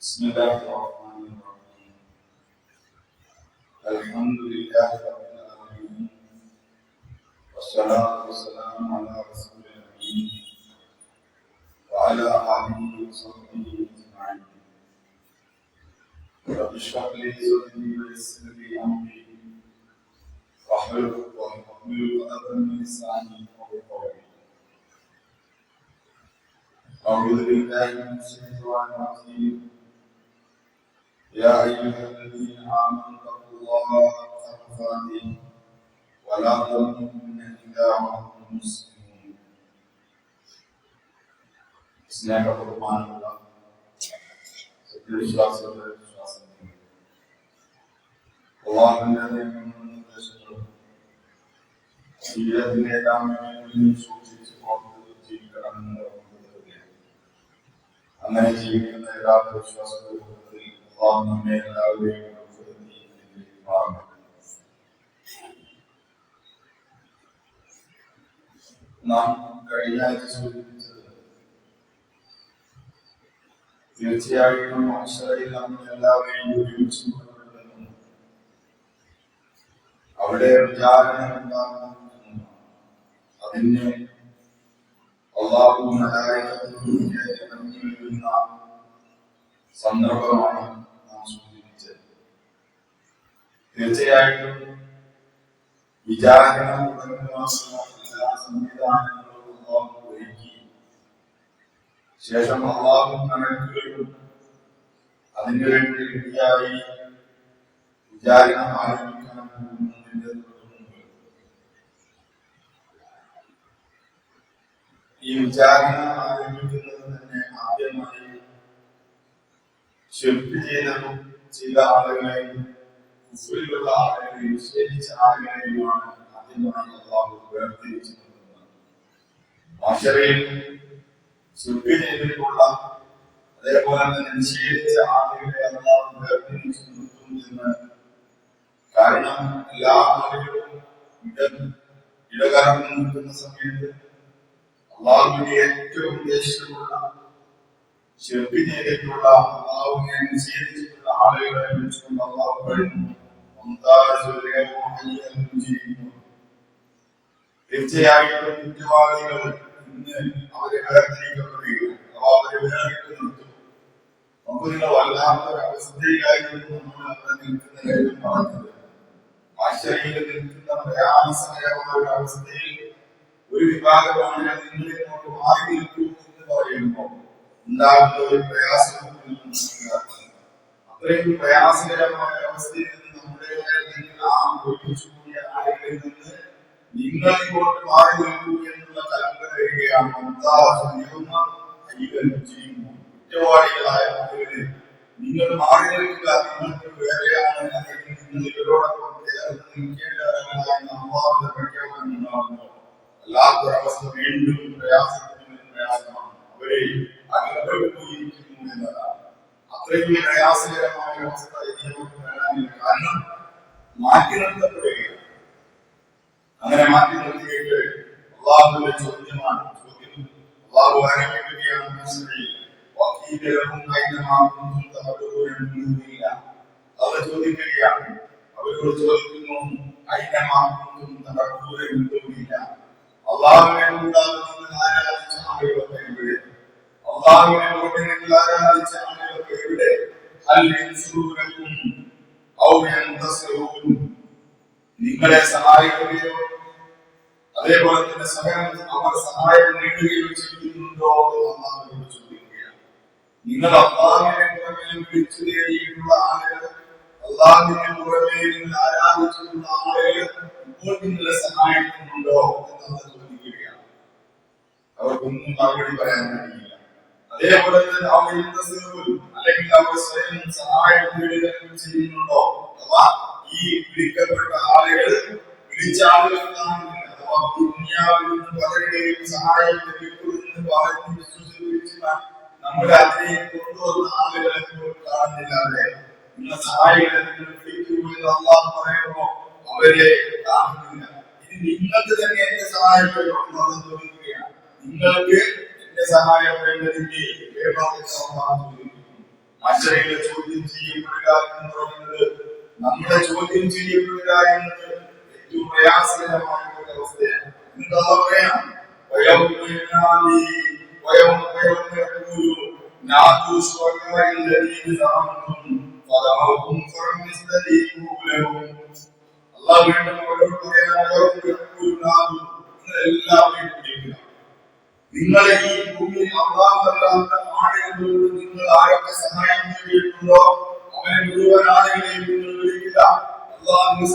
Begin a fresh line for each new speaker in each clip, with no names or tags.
بسم الله الرحمن الرحيم. الحمد لله رب العالمين. والصلاة والسلام على رسول الأمين. وعلى آله وصحبه أجمعين. رب اشرح لي صدري ويسر لي أمري. واحلل عقدة من لساني قولي. أعوذ بالله من الشيطان الرجيم. يا أيها الذين آمنوا اتقوا الله حق تقاته ولا تموتن إلا وأنتم مسلمون സ്നേഹബഹുമാനമുള്ള സത്യവിശ്വാസികളുടെ വിശ്വാസങ്ങൾ അള്ളാഹുവിന്റെ നിയമങ്ങളും നിർദ്ദേശങ്ങളും ജീവിതത്തിന്റെ എല്ലാ മേഖലകളിലും സൂക്ഷിച്ച് ഓർത്ത് ജീവിക്കണമെന്ന് ഓർമ്മപ്പെടുത്തുകയാണ് അങ്ങനെ ജീവിക്കുന്ന യഥാർത്ഥ വിശ്വാസത്തിൽ ഉൾപ്പെടുത്തി അനുഗ്രഹിക്കുമാറാകട്ടെ. നാം കഴിഞ്ഞ ആഴ്ച സൂചിപ്പിച്ചത് തീർച്ചയായിട്ടും മനുഷ്യരിൽ നമ്മൾ എല്ലാവരെയും ഒരുമിച്ച് അവിടെ വിചാരണ ഉണ്ടാകുന്നു. അതിന് അള്ളാഹു സന്ദർഭമാണ് തീർച്ചയായിട്ടും വിചാരണ എല്ലാ സംവിധാനങ്ങളും അള്ളാഹു ഒരുക്കി ശേഷം അള്ളാഹു കണക്കുകളും അതിനു വേണ്ടി റെഡിയായി വിചാരണ ആരംഭിക്കാൻ പോകുന്നതിന്റെ ഈ വിചാരണ ആരംഭിക്കുന്നത് തന്നെ ആദ്യമായി ശില്പി ചെയ്ത ചില ആളുകളെയും കാരണം ഏറ്റവും ദേഷ്യമുള്ള ചെയ്തിട്ടുള്ള അള്ളാഹുവിനെ ആളുകളെ വിളിച്ചുകൊണ്ട് അള്ളാഹു കഴിഞ്ഞു തീർച്ചയായിട്ടും കുറ്റവാളികൾ ഇന്ന് അവരെ വേർതിരിക്കപ്പെടുകയും അഥവാ അവരെ വേറിട്ട് നിർത്തും നമുക്ക് നിങ്ങൾ വല്ലാത്തൊരു അവസ്ഥയിലായിരുന്നു നമ്മൾ അവിടെ നിൽക്കുന്ന കാര്യം പറഞ്ഞത് ആശ്ചര്യയിൽ നിൽക്കുന്ന പ്രയാസകരമായ ഒരു അവസ്ഥയിൽ ഒരു വിഭാഗമാണ് നിങ്ങൾ ഇങ്ങോട്ട് മാറി നിൽക്കൂ എന്ന് പറയുമ്പോൾ ഉണ്ടാകുന്ന ഒരു പ്രയാസം അത്രയും പ്രയാസകരമായ അവസ്ഥയിൽ നിന്ന് നമ്മുടെ ആ ഒരുമിച്ച് കൂടിയ ആളുകളിൽ നിന്ന് നിങ്ങൾ ഇങ്ങോട്ട് മാറി നിൽക്കൂ എന്നുള്ള കലങ്കര വരികയാണ് കുറ്റവാളികളായ ആളുകളിൽ നിങ്ങൾ മാറി നിൽക്കുക നിങ്ങൾക്ക് വേറെയാണ് അല്ലെങ്കിൽ നിങ്ങൾ ഇവരോടൊപ്പം ചേർന്ന് നിൽക്കേണ്ടവരാണ് അള്ളാഹുവിന്റെ പ്രഖ്യാപനം ഉണ്ടാകുന്നു അല്ലാത്തൊരവസ്ഥ വീണ്ടും പ്രയാസത്തിന് പ്രയാസമാണ് അവരെ അകപ്പെട്ടു പോയിരിക്കുന്നു എന്നതാണ്. അത്രയും പ്രയാസകരമായ അവസ്ഥ നമുക്ക് വരാനില്ല കാരണം മാറ്റി അങ്ങനെ മാറ്റി നിർത്തിയിട്ട് അള്ളാഹുവിന്റെ ചോദ്യമാണ് ചോദ്യം അള്ളാഹു ആരംഭിക്കുകയാണ്. അവർ ചോദിക്കുകയാണ് അവരോട് ചോദിക്കുന്നു ഐനമാകുന്നതും തമടുകൂരൊന്നുമില്ല. അള്ളാഹുവിനെ കൂടാതെ നിങ്ങൾ ആരാധിച്ച ആളുകളൊക്കെ എവിടെ അള്ളാഹുവിനെ കൊണ്ട് നിങ്ങൾ ആരാധിച്ച ആളുകളൊക്കെ എവിടെ നിങ്ങളെ സഹായിക്കുകയോ അതേപോലെ തന്നെ സമയം അവർ സഹായം നേടുകയോ ചെയ്യുന്നുണ്ടോ എന്ന് ചോദിക്കുകയാണ്. നിങ്ങൾ അള്ളാഹിനെ പുറമേ വിളിച്ചു തേടിയിട്ടുള്ള ആളുകൾ അള്ളാഹിനെ പുറമേ നിങ്ങൾ ആരാധിച്ചിട്ടുള്ള ആളുകൾ ഇപ്പോൾ നിങ്ങളെ സഹായിക്കുന്നുണ്ടോ എന്ന് ചോദിക്കുകയാണ്. അവർക്കൊന്നും മറുപടി പറയാൻ കഴിയില്ല. അതേപോലെ തന്നെ അവർ അല്ലെങ്കിൽ അവർ സ്വയം സഹായം നേടുകയും ചെയ്യുന്നുണ്ടോ? അഥവാ ഈ വിളിക്കപ്പെട്ട ആളുകൾ വിളിച്ച ആളുകൾ കാണുന്നില്ല അഥവാ ദുനിയാവിൽ നിന്ന് പലരുടെയും സഹായം ലഭിക്കുമെന്ന് പറഞ്ഞ് വിശ്വസിച്ച് നമ്മുടെ അതിനെ കൊണ്ടുവന്ന ആളുകളെ പോലും കാണുന്നില്ല അല്ലേ? നിന്ന സഹായികളെ നിങ്ങൾ വിളിക്കൂ എന്ന് അള്ളാഹ് പറയുമ്പോ അവരെ കാണുന്നില്ല. ഇനി നിങ്ങൾക്ക് തന്നെ എന്റെ സഹായം വേണം അള്ളാഹ് ചോദിക്കുകയാണ്. നിങ്ങൾക്ക് എന്റെ സഹായം വേണ്ടതിന്റെ അക്ഷരയെ ചോദ്യം ചെയ്യപ്പെടുക എന്ന് പറയുന്നത് നമ്മളെ ചോദ്യം ചെയ്യപ്പെടുക എന്നത് ഏറ്റവും പ്രയാസകരമായ ഒരു അവസ്ഥയാണ്. എന്താ പറയാം? അള്ളാഹ് വേണ്ട ഓരോ പറയാൻ ഓരോ എല്ലാവരും പിടിക്കുക നിങ്ങളെ ഈ ഭൂമിയിൽ അള്ളാഹുവല്ലാത്ത ആളുകളോട് നിങ്ങൾ ആരൊക്കെ സഹായം നേടിയിട്ടുണ്ടോ? അവരെ മുഴുവൻ ആളുകളെയും നിങ്ങൾ വിളിക്കുക. അള്ളാഹു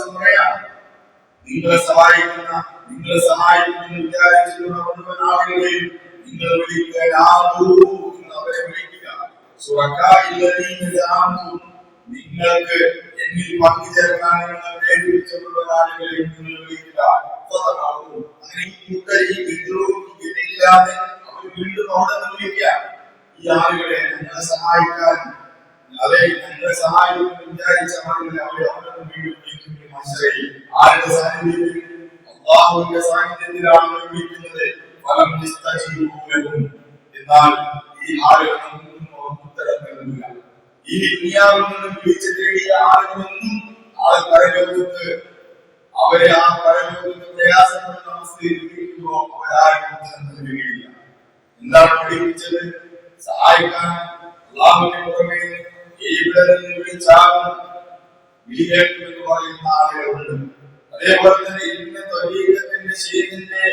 നിങ്ങളെ സഹായിക്കുന്ന നിങ്ങളെ സഹായിക്കുന്ന വിചാരിച്ചിരുന്ന മുഴുവൻ ആളുകളെയും നിങ്ങൾ വിളിക്കുക. അവരെ വിളിക്കുക. സുറക്കായില്ലതീന ജാന്തും നിങ്ങൾക്ക് എന്നിൽ പങ്കുചേർക്കാൻ നിങ്ങൾ പ്രേരിപ്പിച്ചിട്ടുള്ള ആളുകളെയും നിങ്ങൾ വിളിക്കുക. ഫതഖാവൂ. അങ്ങനെ ഈ കൂട്ടർ ഈ വിദ്രോഹി ഗതിയില്ലാതെ അവർ വീണ്ടും അവിടെ നിന്ന് ഈ ആളുകളെ ഞങ്ങളെ സഹായിക്കാൻ അതെ ഞങ്ങളെ സഹായിക്കുമെന്ന് വിചാരിച്ച ആളുകളെ അവരെ അവിടെ വീണ്ടും വിളിക്കുന്നു മനസ്സിലായി. ആരുടെ സാന്നിധ്യത്തിൽ? സാന്നിധ്യത്തിലാണ് അവർ ഫലം യസ്തജീബൂ എന്നാൽ ഈ ആളുകൾ ഉത്തരം നൽകുന്നില്ല ഈ ദുനിയാവിൽ നിന്ന് വിളിച്ചു തേടിയ ആളുകളൊന്നും ആ പരലോകത്ത് അവരെ ആ പരലോകത്ത് പ്രയാസപ്പെടുന്ന അവസ്ഥയിൽ വിളിക്കുമ്പോൾ അവരാരും നൽകുകയില്ല എന്താണ് പഠിപ്പിച്ചത്? സഹായിക്കാൻ അള്ളാഹുവിനെ പുറമെ ഇവിടെ നിന്ന് വിളിച്ചാകും. വിളിയേക്കുമെന്ന് പറയുന്ന ആളുകളുണ്ട്. അതേപോലെ തന്നെ ഇന്ന ത്വരീകത്തിന്റെ ശേഖന്റെ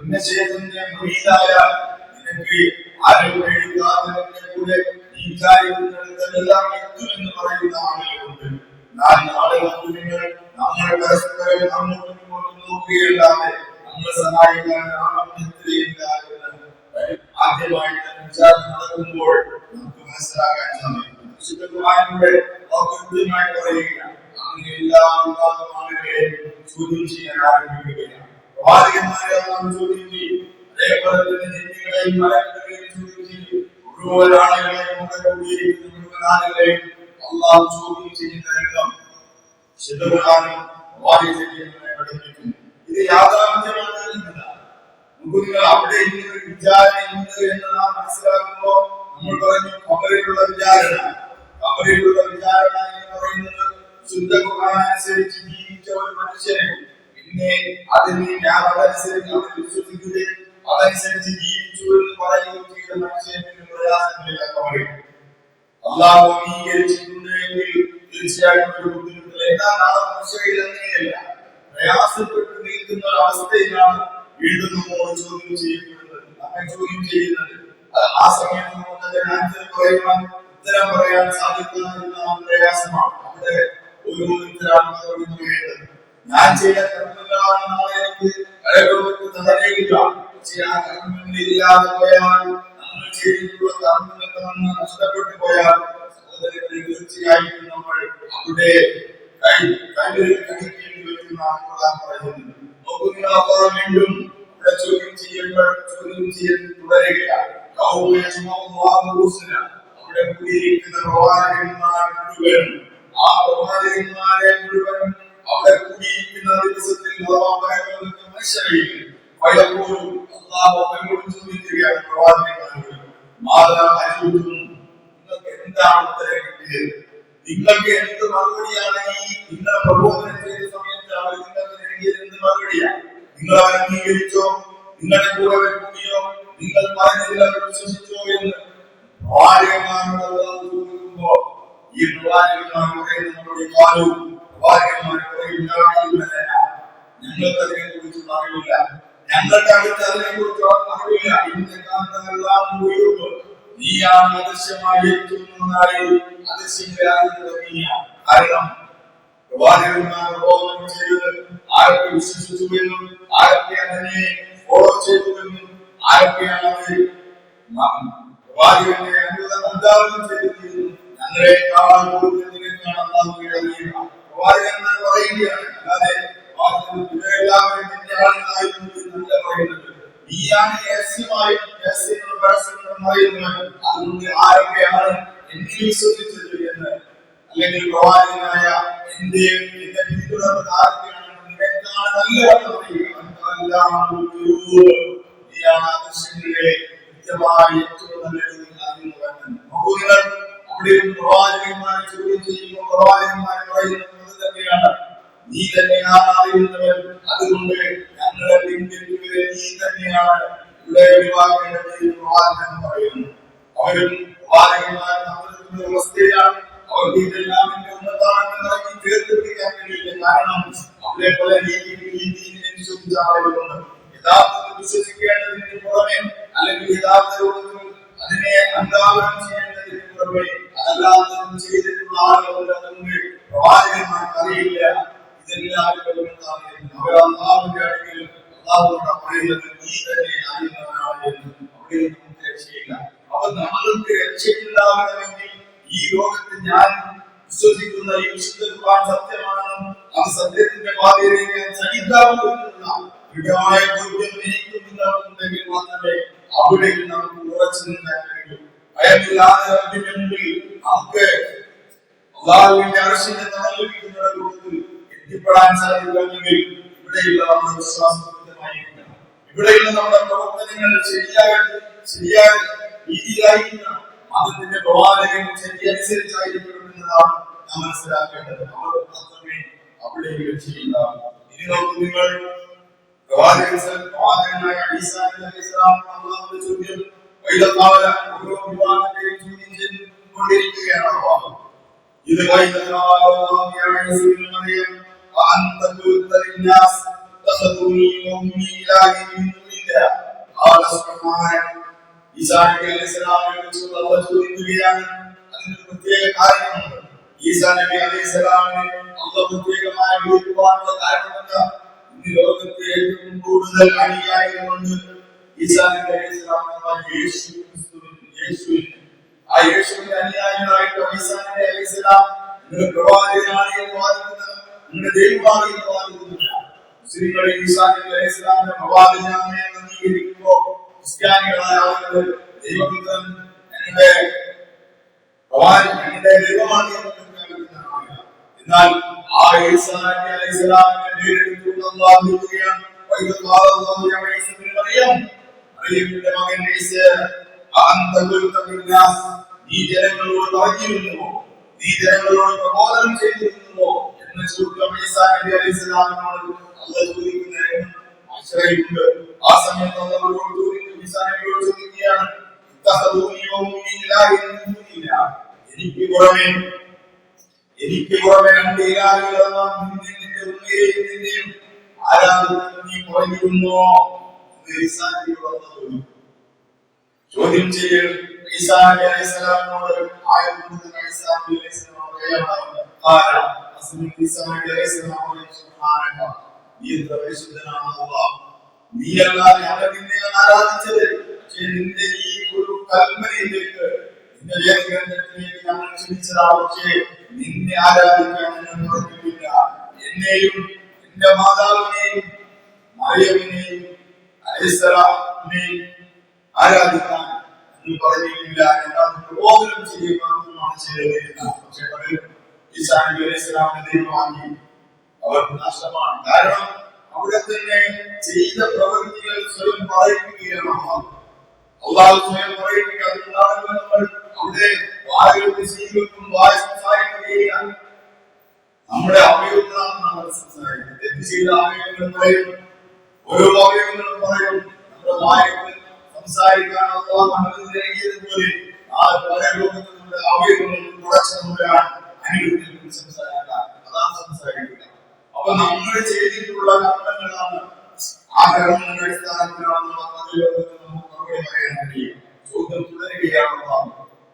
ഇന്ന ശേഖന്റെ നിനക്ക് ആരും പേടിക്കാതെ കൂടെ നീ വിചാരിക്കുന്നിടത്തെല്ലാം എത്തുമെന്ന് പറയുന്ന ആളുകളുണ്ട്. നാളെ വന്ന് നിങ്ങൾ നമ്മൾ പരസ്പരം അങ്ങോട്ടും ഇങ്ങോട്ടും നോക്കുകയല്ലാതെ നമ്മളെ സഹായിക്കാൻ ആളും എത്തുകയില്ല എന്ന് ആദ്യമായിട്ട് വിചാരം നടക്കുമ്പോൾ നമുക്ക് മനസ്സിലാക്കാൻ സാധിക്കും. വിശുദ്ധ ഖുർആനിലൂടെ നമുക്ക് കൃത്യമായി പറയുകയാണ്. അങ്ങനെ എല്ലാ വിഭാഗം ആളുകളെയും ചോദ്യം ചെയ്യാൻ ആരംഭിക്കുകയാണ്. പ്രവാചകന്മാരെ നാം ചോദ്യം ചെയ്യും. മുഴുവൻ ആളുകളെയും കൂടെ കൂടിയിരിക്കുന്ന മുഴുവൻ ആളുകളെയും അള്ളാഹു ചോദ്യം ചെയ്യുന്ന രംഗം പ്രവാചകന്മാരെ പഠിപ്പിക്കുന്നു. ഇത് യാഥാർത്ഥ്യമാണ് എന്നല്ല നമുക്ക് അവിടെ ഇങ്ങനെ വിചാരണ ഉണ്ട് എന്ന് നാം നമ്മൾ പറഞ്ഞു കബറിലുള്ള വിചാരണ. കബറിലുള്ള വിചാരണ എന്ന് ശുദ്ധ അനുസരിച്ച് ജീവിച്ച ഒരു മനുഷ്യനെ. പിന്നെ അതിനെ ഞാൻ അതനുസരിച്ച് അവർ വിശ്വസിക്കുകയും അതനുസരിച്ച് ജീവിച്ചു എന്ന് പറയുകയും ചെയ്ത മനുഷ്യനെ പിന്നെ പ്രയാസങ്ങളില്ല കബറിൽ അള്ളാഹു അംഗീകരിച്ചിട്ടുണ്ട് എങ്കിൽ തീർച്ചയായിട്ടും ഒരു ബുദ്ധിമുട്ടില്ല. എന്നാൽ നാളെ മനുഷ്യരിൽ അങ്ങനെയല്ല. പ്രയാസപ്പെട്ട് നിൽക്കുന്ന ഒരു അവസ്ഥയിലാണ് വീണ്ടും ഉത്തരം പറയാൻ സാധിക്കാതിരുന്ന പ്രയാസമാണ്. അവിടെ ഒരു ഉത്തരമാണ് പറയേണ്ടത് ഞാൻ ചെയ്ത കർമ്മങ്ങളാണ് നാളെ എനിക്ക് പരലോകത്ത് തടയുക. ആ കർമ്മങ്ങൾ ഇല്ലാതെ പോയാൽ നമ്മൾ ചെയ്തിട്ടുള്ള കർമ്മങ്ങൾ നമ്മൾ നഷ്ടപ്പെട്ടു പോയാൽ തീർച്ചയായിട്ടും നമ്മൾ അവിടെ കൈ കൈകളിൽ വരുമെന്നാണ് പറയുന്നത് നോക്കൂ നിങ്ങൾ അപ്പുറം വീണ്ടും ഇവിടെ ചോദ്യം ചെയ്യപ്പോൾ ചോദ്യം ചെയ്യൽ തുടരുകയാണ്. അവിടെ കൂടിയിരിക്കുന്ന പ്രവാചകന്മാർ മുഴുവനും ആ പ്രവാചകന്മാരെ മുഴുവനും അവിടെ കൂടിയിരിക്കുന്ന ദിവസത്തിൽ പരലോകത്ത് പലപ്പോഴും അള്ളാഹു അവരോട് ചോദിക്കുകയാണ് പ്രവാചകന്മാരോട് മാതാ അജൂതും നിങ്ങൾക്ക് എന്താണ് ഉത്തരം കിട്ടിയത്? നിങ്ങൾക്ക് എന്ത് മറുപടിയാണ് ഈ നിങ്ങളെ പ്രബോധനം ചെയ്ത സമയത്ത് അവർ നിങ്ങൾക്ക് നൽകിയത് എന്ത് മറുപടിയാണ് നിങ്ങൾ അവർ അംഗീകരിച്ചോ? നിങ്ങളുടെ കൂടെ അവർ കൂടിയോ നിങ്ങൾ പറഞ്ഞതിൽ അവർ വിശ്വസിച്ചോ എന്ന് ചോദിക്കുമ്പോ ഈ പ്രവാചകന്മാർ പറയുന്ന നമ്മുടെ കാലവും പ്രവാചകന്മാർ പറയും ഞങ്ങൾക്കതിനെ കുറിച്ച് അറിവില്ല. ഞങ്ങൾക്ക് അടുത്ത് അതിനെ കുറിച്ച് അറിവില്ല ഇന്നത്തെ കാലത്തെല്ലാം ഉയർന്നു നീയാണ് അദൃശ്യമായി എത്തുന്നതായി അദൃശ്യങ്ങളായി തുടങ്ങിയ കാരണം പ്രവാചകന്മാർ പ്രബോധനം ചെയ്തത് ആരൊക്കെ വിശ്വസിച്ചു എന്നും ആരൊക്കെ അതിനെ ഫോളോ ചെയ്തു എന്നും ആരൊക്കെയാണ് അത് പ്രവാചകന്റെ അനുഗത അനുധാവനം ചെയ്തതെന്നും ഞങ്ങളെക്കാൾ അള്ളാഹുവിനെ അറിയുക പ്രവാചകന്മാർ പറയുകയാണ് അല്ലാതെ ഇവരെല്ലാവരും നിന്റെ ആളുകളായിരുന്നു എന്നല്ല പറയുന്നത് നീയാണ് രഹസ്യമായി രഹസ്യങ്ങളും പരസ്യങ്ങളും അറിയുന്നത് അതുകൊണ്ട് ആരൊക്കെയാണ് എന്നിൽ വിശ്വസിച്ചത് എന്ന് അല്ലെങ്കിൽ പ്രവാചകനായ എന്റെ എന്റെ പിന്തുടർന്ന ആരൊക്കെയാണ് നിനക്കാണ് അൻതല്ലാഹു ഖുയൂബ്. നീയാണ് ആ ദൃശ്യങ്ങളെ കൃത്യമായി ഏറ്റവും നല്ല അറിയുന്നവൻ അവിടെ പ്രവാചകന്മാരെ ചോദ്യം ചെയ്യുമ്പോൾ പ്രവാചകന്മാരെ പറയുന്നത് തന്നെയാണ് നീ തന്നെയാണ് അറിയുന്നവൻ അതുകൊണ്ട് ഞങ്ങളെ പിന്തിരിവരെ നീ തന്നെയാണ്. ഇവിടെ ഒഴിവാക്കേണ്ടത് പറയുന്നു? അവരും പ്രവാചകന്മാർ നമ്മുടെ അവസ്ഥയിലാണ്. അവർക്ക് ഇതെല്ലാം എന്റെ ഉന്നതാണെന്ന് ഇറങ്ങി ചേർത്ത് പിടിക്കാൻ കഴിയില്ല. കാരണം അവിടെ പല രീതിയിൽ ഈ വിശ്വസിച്ച അതിനെ അന്താവനം ചെയ്യേണ്ടതിന് പുറമെ അതല്ലാത്തതും ചെയ്തിട്ടുള്ള അതുകൊണ്ട് പ്രവാചകന്മാർക്ക് അറിയില്ല. അവർ അള്ളാഹുവിന്റെ അടുക്കൽ അള്ളാഹുവിനോട് പറയുന്നത് നീ തന്നെ അറിയുന്നവനാണ് എന്ന് അവിടെ നമുക്ക് രക്ഷയില്ല അപ്പൊ നമ്മൾക്ക് രക്ഷയുണ്ടാവണമെങ്കിൽ ഈ ലോകത്ത് ഞാൻ വിശ്വസിക്കുന്ന ഈ വിശുദ്ധ ഖുർആൻ സത്യമാണെന്നും അത് സത്യത്തിന്റെ പാതയിലേക്ക് ഞാൻ ചലിക്കാവുന്ന ദൃഢമായ ബോധ്യം എനിക്കും നിങ്ങൾക്കുണ്ടെങ്കിൽ മാത്രമേ അവിടേക്ക് നമുക്ക് ഉറച്ചു നിൽക്കാൻ കഴിയൂ ഭയമില്ലാതെ റബ്ബിന്റെ മുമ്പിൽ നമുക്ക് അള്ളാഹുവിന്റെ അർശിന്റെ തണൽ ലഭിക്കുന്ന കൂട്ടത്തിൽ എത്തിപ്പെടാൻ സാധ്യതയുണ്ടെങ്കിൽ ഇവിടെയുള്ള നമ്മുടെ വിശ്വാസം ഇവിടെയുള്ള നമ്മുടെ പ്രവർത്തനങ്ങൾ ശരിയായ ശരിയായ രീതിയിലായിരിക്കണം. അതിന്റെ പ്രവാചകൻ ശരി അനുസരിച്ചായിരിക്കണം എന്നതാണ് നാം മനസ്സിലാക്കേണ്ടത്. അവർ മാത്രമേ അവിടേക്ക് രക്ഷയുണ്ടാവൂ ഇനി നമുക്ക് നിങ്ങൾ പ്രവാചകൻ പ്രവാചകനായ അലൈഹി ഇസ്ലാം ചോദ്യം വൈദക്കാല ഓരോ വിഭാഗത്തെയും ചോദ്യം ചെയ്തുകൊണ്ടിരിക്കുകയാണ് അള്ളാഹു. ഇത് മറിയം وأنت قلت للناس اتخذوني وأمي إلهين من دون الله قال سبحانك ഈസാ നബി അലൈഹി സ്വലാമിനെ കുറിച്ചുള്ള അള്ളാഹ് ചോദിക്കുകയാണ് അതിന് ഒരു പ്രത്യേക കാരണമുണ്ട് ഈസാ നബി അലൈഹി സ്വലാമിനെ അള്ളാഹ് പ്രത്യേകമായി വിളിക്കുവാനുള്ള കാരണമെന്താ ഇന്ന് ലോകത്തെ ഏറ്റവും കൂടുതൽ അനുയായികളുണ്ട് ഈസാ നബി അലൈഹി സ്വലാം എന്നാൽ യേശു ക്രിസ്തുവിന് യേശുവിന് ആ യേശുവിന്റെ അനുയായികളായിട്ട് ഈസാ നബി അലൈഹി സ്വലാം നിങ്ങൾ പ്രവാചകനാണ് എന്ന് വാദിക്കുന്നത് ദൈവമാണ് എന്ന് വാദിക്കുന്നില്ല മുസ്ലിങ്ങൾ ഈസാ നബി അലൈഹി സ്വലാമിന്റെ പ്രവാചകനാണ് എന്ന് അംഗീകരിക്കുമ്പോൾ ക്രിസ്ത്യാനികളായ ആളുകൾ ദൈവപുത്രൻ ഞങ്ങളുടെ ഞങ്ങളുടെ ദൈവമാണ് എന്നാൽ ആ ഈസാ നബി അലൈഹി സ്വലാമിനെ നേരിട്ടുകൊണ്ട് അല്ലാഹു വിളിക്കുകയാണ്. വൈദ ഖാല അല്ലാഹു യാ ഈസ ഇബ്നു മറിയം മറിയമിന്റെ മകൻ നീ ജനങ്ങളോട് പറഞ്ഞിരുന്നുവോ? നീ ജനങ്ങളോട് പ്രബോധനം ചെയ്തിരുന്നുവോ? ആ സമയത്ത്. എനിക്ക് പുറമെ എനിക്ക് പുറമെ രണ്ട് നിന്റെ ഉമ്മയെയും നിന്നെയും ആരാധിക്കുന്നു നീ ചോദിക്കുന്നു ചോദ്യം ചെയ്യൽ ഈസാ നബി അലൈഹി സ്വലാമിനോട് ആയതുകൊണ്ട് ഈസാ നബി അലൈഹി സ്വലാം നീ എത്ര പരിശുദ്ധനാണ് അല്ലാഹ് നീ അല്ലാതെ ഞങ്ങൾ നിന്നെ ആരാധിച്ചത് പക്ഷേ നിന്റെ ഈ ഒരു കൽപ്പനയിലേക്ക് നിന്റെ വേദഗ്രന്ഥത്തിലേക്ക് ഞങ്ങൾ ക്ഷണിച്ചതാണ് പക്ഷേ നിന്നെ ആരാധിക്കാൻ പറഞ്ഞിട്ടില്ല മാതാവിനെയും മറിയമിനെയും അലൈഹിസ്സലാമിനെയും ആരാധിക്കാൻ എന്ന് പറഞ്ഞിട്ടില്ല. എന്നാൽ പ്രബോധനം ചെയ്യുക മാത്രമാണ് പലരും ഈസാ നബി അലൈഹി സ്വലാമിനെ ദൈവമാക്കി അവർക്ക് നഷ്ടമാണ്. കാരണം അവിടെ തന്നെ ചെയ്ത പ്രവൃത്തികൾ സ്വയം പറയിപ്പിക്കുകയാണ് അള്ളാഹ്. സ്വയം പറയിപ്പിക്കുക അതുകൊണ്ടാണ് നമ്മൾ അവിടെ വായുവിന്റെ ശീലക്കും വായ നമ്മുടെ അവയവങ്ങളാണ് നമ്മൾ സംസാരിക്കുന്നത്. തെറ്റ് ചെയ്ത അവയവങ്ങൾ പറയും. ഓരോ അവയവങ്ങളും പറയും. നമ്മുടെ വായക്ക് സംസാരിക്കാൻ അള്ളാഹു അനുമതി നൽകിയതുപോലെ നമ്മുടെ അവയവങ്ങൾ കുറച്ച് നമ്മളാണ്. അനുഗ്രഹത്തിൽ സംസാരിക്കാൻ അതാണ് സംസാരിക്കുക അപ്പൊ നമ്മൾ ചെയ്തിട്ടുള്ള കർമ്മങ്ങളാണ് ആ കർമ്മങ്ങളുടെ അടിസ്ഥാനത്തിലാണെന്നുള്ള അത് ലോകത്ത് നമുക്ക് മറുപടി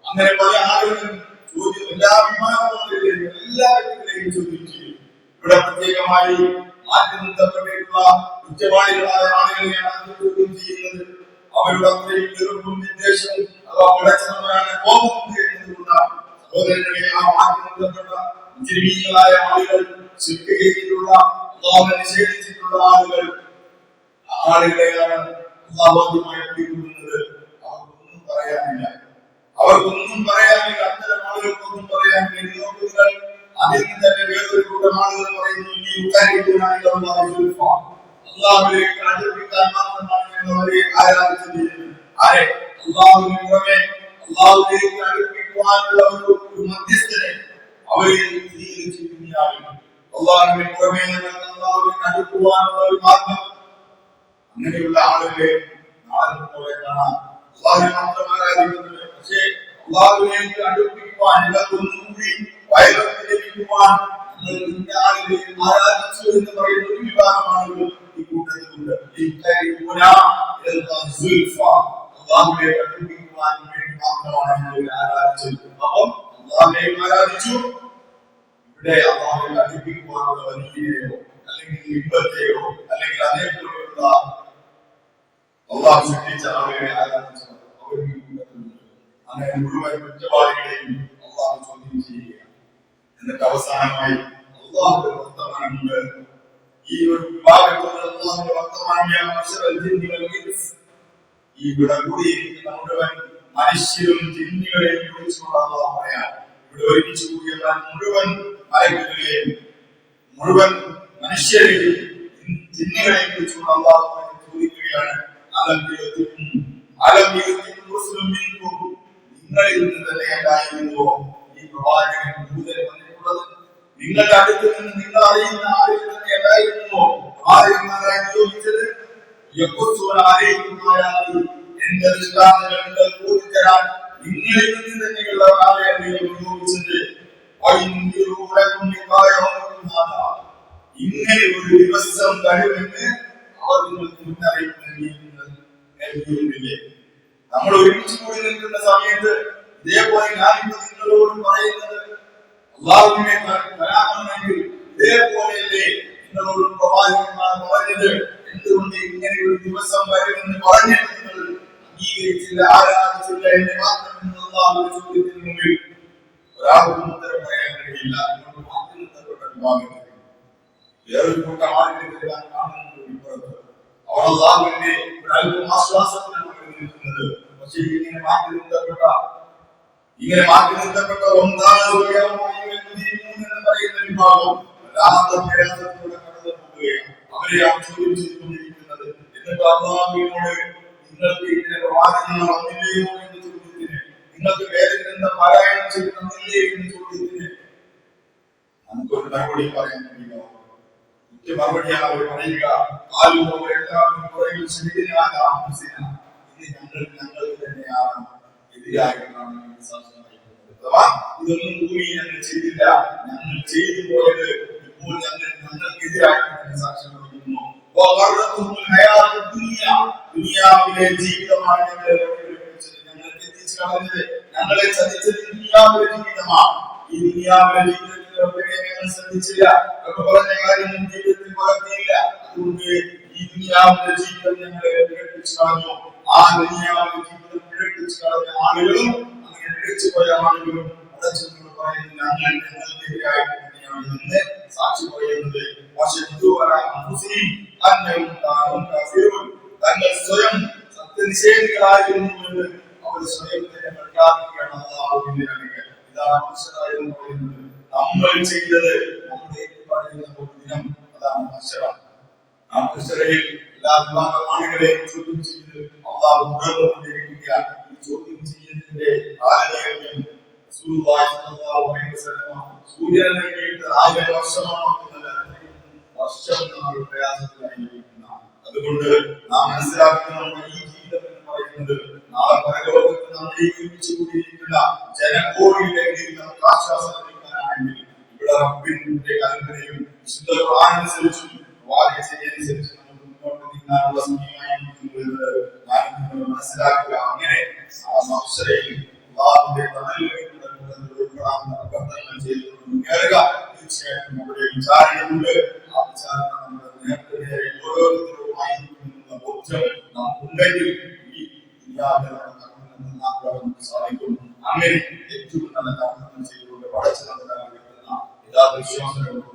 അങ്ങനെ പല ആളുകളും ചോദ്യം എല്ലാ വിമാനങ്ങളിലെയും എല്ലാ വ്യക്തികളെയും ചോദ്യം ഇവിടെ പ്രത്യേകമായി മാറ്റി നിർത്തപ്പെട്ടിട്ടുള്ള കുറ്റവാളികളായ ആളുകളെയാണ് അത് ചോദ്യം ചെയ്യുന്നത് അവരുടെ അത്രയും വെറുപ്പും വിദ്വേഷവും അഥവാ പടച്ചവരാണ് കോപമുണ്ട് എന്നതുകൊണ്ടാണ് സഹോദരങ്ങളെ ആ മാറ്റി നിർത്തപ്പെട്ട മുസ്ലിമീങ്ങളായ ആളുകൾ ശിർക്ക് ചെയ്തിട്ടുള്ള അള്ളാഹുവിനെ നിഷേധിച്ചിട്ടുള്ള ആളുകൾ ആളുകളെയാണ് അള്ളാഹു ആദ്യമായി പിടികൂടുന്നത് അവർക്കൊന്നും പറയാനില്ല. അവർക്കൊന്നും പറയാനില്ല. അത്തരം ആളുകൾക്കൊന്നും പറയാനില്ല. ഇത് നോക്കുക അതിൽ നിന്ന് തന്നെ വേറൊരു കൂട്ടം ആളുകൾ പറയുന്നു ഈ ഉക്കാരിക്കുന്നതിനായി അള്ളാഹു സുൽഫ. അള്ളാഹുവിലേക്ക് അടുപ്പിക്കാൻ മാത്രമാണ് ഞങ്ങൾ അവരെ ആരാധിച്ചത്. ആരെ? അള്ളാഹുവിന് പുറമെ അള്ളാഹുവിലേക്ക് അടുപ്പിക്കാൻ അടുപ്പിക്കുവാനുള്ള ഒരു മധ്യസ്ഥനെ അവരെ സ്വീകരിച്ചു ദുനിയാവിൽ അള്ളാഹുവിന്റെ പുറമേ അള്ളാഹുവിനെ അടുക്കുവാനുള്ള ഒരു അങ്ങനെയുള്ള ആളുകളെ നാളെ പോലെ കാണാം. അള്ളാഹുവിനെ മാത്രം ആരാധിക്കുന്നത് പക്ഷേ അള്ളാഹുവിനെ അടുപ്പിക്കുവാൻ ഇതൊന്നുകൂടി വയലത്ത് ലഭിക്കുവാൻ ആളുകളെ എന്ന് പറയുന്ന ഒരു വിഭാഗം ആളുകൾ ഈ കൂട്ടത്തിലുണ്ട് അള്ളാഹുവിനെ അടുപ്പിക്കുവാൻ വേണ്ടി മാത്രമാണ് ഞങ്ങൾ ആരാധിച്ചത് അപ്പം അള്ളാഹുവിനെയും ആരാധിച്ചു. ഇവിടെ അള്ളാഹുവിനെ അടുപ്പിക്കുവാനുള്ള വലിയയോ അല്ലെങ്കിൽ ഇമ്പത്തെയോ അല്ലെങ്കിൽ അതേപോലെയുള്ള അള്ളാഹു സൃഷ്ടിച്ച ആളുകളെ ആരാധിച്ചു അവർ ഈ കൂട്ടത്തിലുണ്ട്. അങ്ങനെ മുഴുവൻ കുറ്റവാളികളെയും അള്ളാഹു ചോദ്യം ചെയ്യുകയാണ്. എന്നിട്ട് അവസാനമായി അള്ളാഹുവിന്റെ വർത്തമാനമുണ്ട്. ഈ ഒരു വിഭാഗത്തിൽ അള്ളാഹുവിന്റെ വർത്തമാനം ഇവിടെ കൂടിയിരിക്കുന്ന മനുഷ്യരും ജിന്നുകളെയും കുറിച്ചുള്ള ഇവിടെ ഒരുമിച്ച് കൂടിയ മുഴുവൻ മലക്കുകളെയും മുഴുവൻ മനുഷ്യരെയും ജിന്നുകളെയും കുറിച്ചുള്ള ചോദിക്കുകയാണ്. അലംബിയത്തിനും അലംബിയത്തിനും മുസ്ലിം നിങ്ങളിൽ നിന്ന് തന്നെ ഉണ്ടായിരുന്നുവോ ഈ പ്രവാചകൻ ദൂതൻ വന്നിട്ടുള്ളത്. നിങ്ങളുടെ അടുത്ത് നിന്ന് നിങ്ങൾ അറിയുന്ന നിങ്ങൾ നിങ്ങളിൽ നിന്ന് തന്നെയുള്ള ഒരാളെ നിക്കായവും ഹാദാ. ഇങ്ങനെ ഒരു ദിവസം കഴിവെന്ന് അവർ നിങ്ങൾക്ക് മുന്നറിയിപ്പ് നൽകിയിരുന്നത് നമ്മൾ ഒരുമിച്ച് കൂടി നിൽക്കുന്ന സമയത്ത് ഇതേപോലെ ഞാനിപ്പോ നിങ്ങളോട് പറയുന്നത് അള്ളാഹുവിനെ കലാമെങ്കിൽ ഇതേപോലെയല്ലേ നിങ്ങളോട് പ്രവാചകന്മാർ പറഞ്ഞത്? എന്തുകൊണ്ട് ഇങ്ങനെ ഒരു ദിവസം വരുമെന്ന് പറഞ്ഞിട്ട് നിങ്ങൾ അംഗീകരിച്ചില്ല ആരാധിച്ചില്ല എന്ന് മാത്രം അള്ളാഹുവിന്റെ ചോദ്യത്തിന് മുമ്പിൽ ഒരാൾക്കും ഉത്തരം പറയാൻ കഴിയില്ല. അതുകൊണ്ട് മാറ്റി നിർത്തപ്പെട്ട വിഭാഗത്തിൽ വേറൊരു കാണുന്നത് ഇപ്പുറത്ത് അവർ അള്ളാഹുവിന്റെ ഒരല്പം ആശ്വാസത്തിനാണ് നിൽക്കുന്നത് പക്ഷേ ഇങ്ങനെ മാറ്റി നിർത്തപ്പെട്ട ഇങ്ങനെ മാറ്റി നിർത്തപ്പെട്ട ഒന്നാണ് എന്ന് പറയുന്ന വിഭാഗം. വല്ലാത്ത പ്രയാസത്തിലൂടെ കടന്നു പോവുകയാണ് അവരെയാണ് ചോദ്യം ചെയ്തുകൊണ്ടിരിക്കുന്നത്. എന്നിട്ട് അള്ളാഹുവിനോട് നിങ്ങൾക്ക് ഇങ്ങനെ പ്രവാചകന്മാർ വന്നില്ലയോ എന്ന ചോദ്യത്തിന് നിങ്ങൾക്ക് വേദഗ്രന്ഥം പാരായണം ചെയ്ത് തന്നില്ലേ എന്ന ചോദ്യത്തിന് നമുക്കൊരു മറുപടി പറയാൻ കഴിയില്ല ഒറ്റ മറുപടിയാണ് അവർ പറയുക ആരും അവരെല്ലാവരും പുറകിൽ ശരീരനാണ് ഇത് ഞങ്ങൾ ഞങ്ങൾക്ക് തന്നെയാണ് എതിരായിട്ടാണ് ഞങ്ങൾ ഇതൊന്നും ഭൂമി ഞങ്ങൾ ചെയ്തില്ല ഞങ്ങൾ ചെയ്തു പോയത് ഇപ്പോൾ ഞങ്ങൾ ഞങ്ങൾക്കെതിരായിട്ട് തന്നെ സാക്ഷ്യം ദുനിയാവിലെ ജീവിതമാണ്. ഞങ്ങൾക്ക് എത്തിച്ചു കളഞ്ഞത് ഞങ്ങളെ ചതിച്ചത് ദുനിയാവിലെ ജീവിതമാണ്. ഈ ദുനിയാവിലെ ജീവിതത്തിൽ റബ്ബിനെ ഞങ്ങൾ ശ്രദ്ധിച്ചില്ല. റബ്ബ് പറഞ്ഞ കാര്യങ്ങൾ ജീവിതത്തിൽ പകർത്തിയില്ല അതുകൊണ്ട് ഈ ദുനിയാവിലെ ജീവിതം ഞങ്ങളെ പിഴപ്പിച്ചു കളഞ്ഞു ആ ദുനിയാവിലെ ജീവിതം ആളുകളും അങ്ങനെ പിഴച്ചു പോയ ആളുകളും അടച്ചെന്നോട് പറയുന്നു ഞങ്ങൾ ഞങ്ങൾക്കെതിരായിട്ട് തന്നെയാണ് ഇന്ന് സാക്ഷി പറയുന്നത് പക്ഷേ തങ്ങൾ സ്വയം സത്യനിഷേധികളായിരുന്നു എന്ന് അവർ സ്വയം തന്നെ പ്രഖ്യാപിക്കുകയാണ്. അള്ളാഹുവിന്റെ അനുഗ്രഹം. ഇതാണ് മനുഷ്യരായി പറയുന്നത് നമ്മൾ ചെയ്തത് നമ്മുടെ ഏറ്റുപാടുന്ന ഒരു ദിനം അതാണ് മനുഷ്യരാണ്. ആ മനുഷ്യരെയും എല്ലാ വിഭാഗം ആളുകളെയും ചോദ്യം ചെയ്ത് അള്ളാഹു തുടർന്നുകൊണ്ടിരിക്കുകയാണ് ഈ ചോദ്യം ചെയ്യുന്നതിന്റെ കാലദൈർഘ്യം സൂര്യനെ നൽകിയിട്ട് ആയിരം വർഷമാണോ വർഷം നമ്മൾ പ്രയാസത്തിലായിരിക്കുന്ന അതുകൊണ്ട് നാം മനസ്സിലാക്കുന്ന നമ്മുടെ പറയുന്നത് നാളെ പരലോകത്ത് നമ്മൾ ഈ ഒരുമിച്ച് കൂടിയിരിക്കുന്ന ജനകോടിയിലെങ്കിലും നമുക്ക് ആശ്വാസം ലഭിക്കാനാണെങ്കിൽ ഇവിടെ റബ്ബിന്റെ കൽപ്പനയും വിശുദ്ധ ഖുർആനനുസരിച്ചും വാദിച്ചതനുസരിച്ച് നമുക്ക് മുന്നോട്ട് നീങ്ങാനുള്ള മനസ്സിലാക്കുക. അങ്ങനെ ആ മനുഷ്യരെയും അള്ളാഹുവിന്റെ കൂട്ടത്തിൽ ഉൾപ്പെടാനുള്ള അഭ്യർത്ഥനകൾ ചെയ്തുകൊണ്ട് മുന്നേറുക. തീർച്ചയായിട്ടും നമ്മുടെ വിചാരണയുണ്ട് അങ്ങനെ ഏറ്റവും നല്ല കാര്യങ്ങൾ ചെയ്തുകൊണ്ട് പഠിച്ചു നടത്താൻ കഴിയുന്ന എല്ലാ ഉൾക്കൊള്ളാൻ